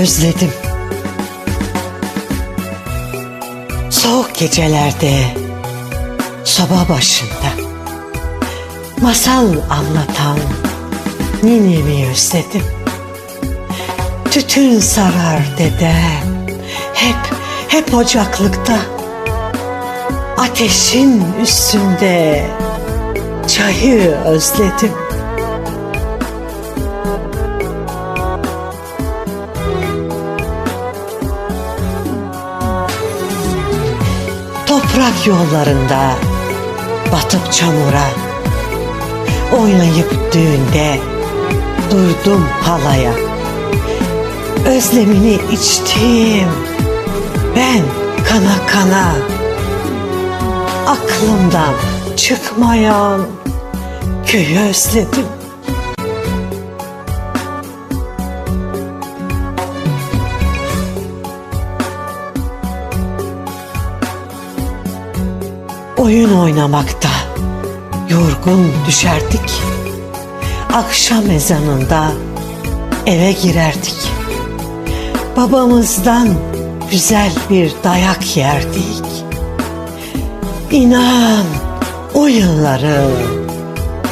özledim. Soğuk gecelerde soba başında masal anlatan ninemi özledim. Tütün sarar dedem hep hep ocaklıkta ateşin üstünde çayı özledim. Toprak yollarında batıp çamura Oynayıp düğünde durdum halaya. Özlemini içtim ben kana kana. Aklımdan çıkmayan köyü özledim Oyun oynamakta yorgun düşerdik. Akşam ezanında eve girerdik. Babamızdan güzel bir dayak yerdik. İnan o yılları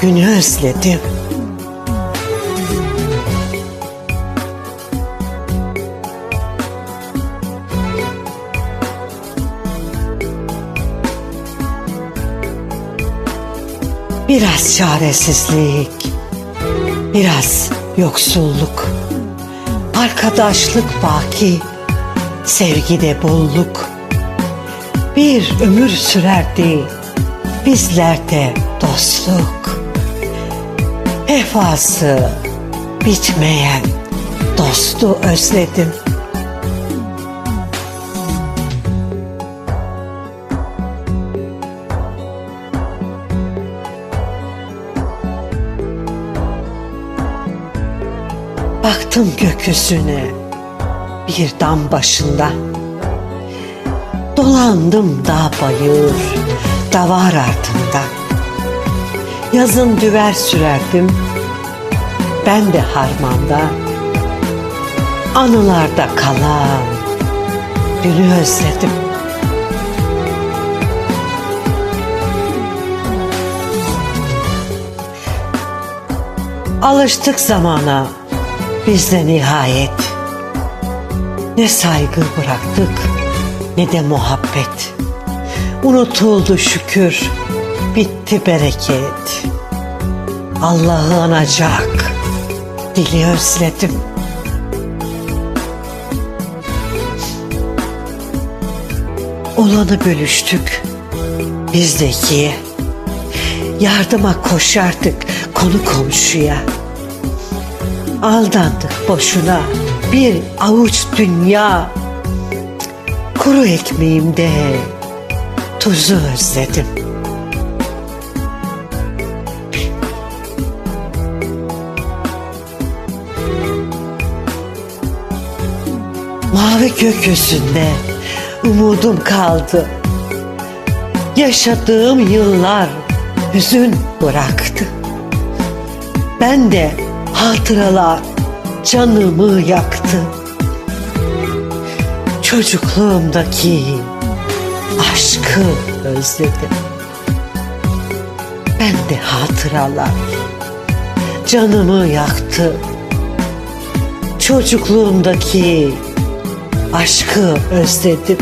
günü özledim. Biraz çaresizlik, biraz yoksulluk, arkadaşlık baki, sevgide bolluk. Bir ömür sürerdi bizlerde dostluk. Vefası bitmeyen dostu özledim. Baktım gökyüzüne bir dam başında. Dolandım dağ bayır, davar ardında. Yazın düver sürerdim, ben de harmanda. Anılarda kalan günü özledim. Alıştık zamana biz de nihayet. Ne saygı bıraktık ne de muhabbet. Unutuldu şükür, bitti bereket. Allah'ı anacak, dili özledim. Olanı bölüştük, biz de ikiye. Yardıma koşardık konu komşuya. Aldandık boşuna bir avuç dünya. Kuru ekmeğimde tuzu özledim. Mavi gökyüzünde umudum kaldı. Yaşadığım yıllar hüzün bıraktı. Ben de hatıralar canımı yaktı. Çocukluğumdaki aşkı özledim. Ben de hatıralar canımı yaktı. Çocukluğumdaki aşkı özledim.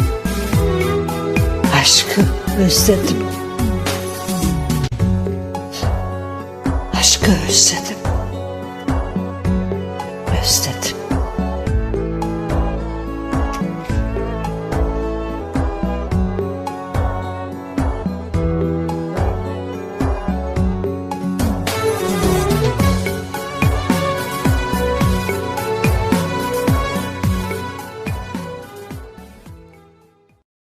Aşkı özledim. Aşkı özledim.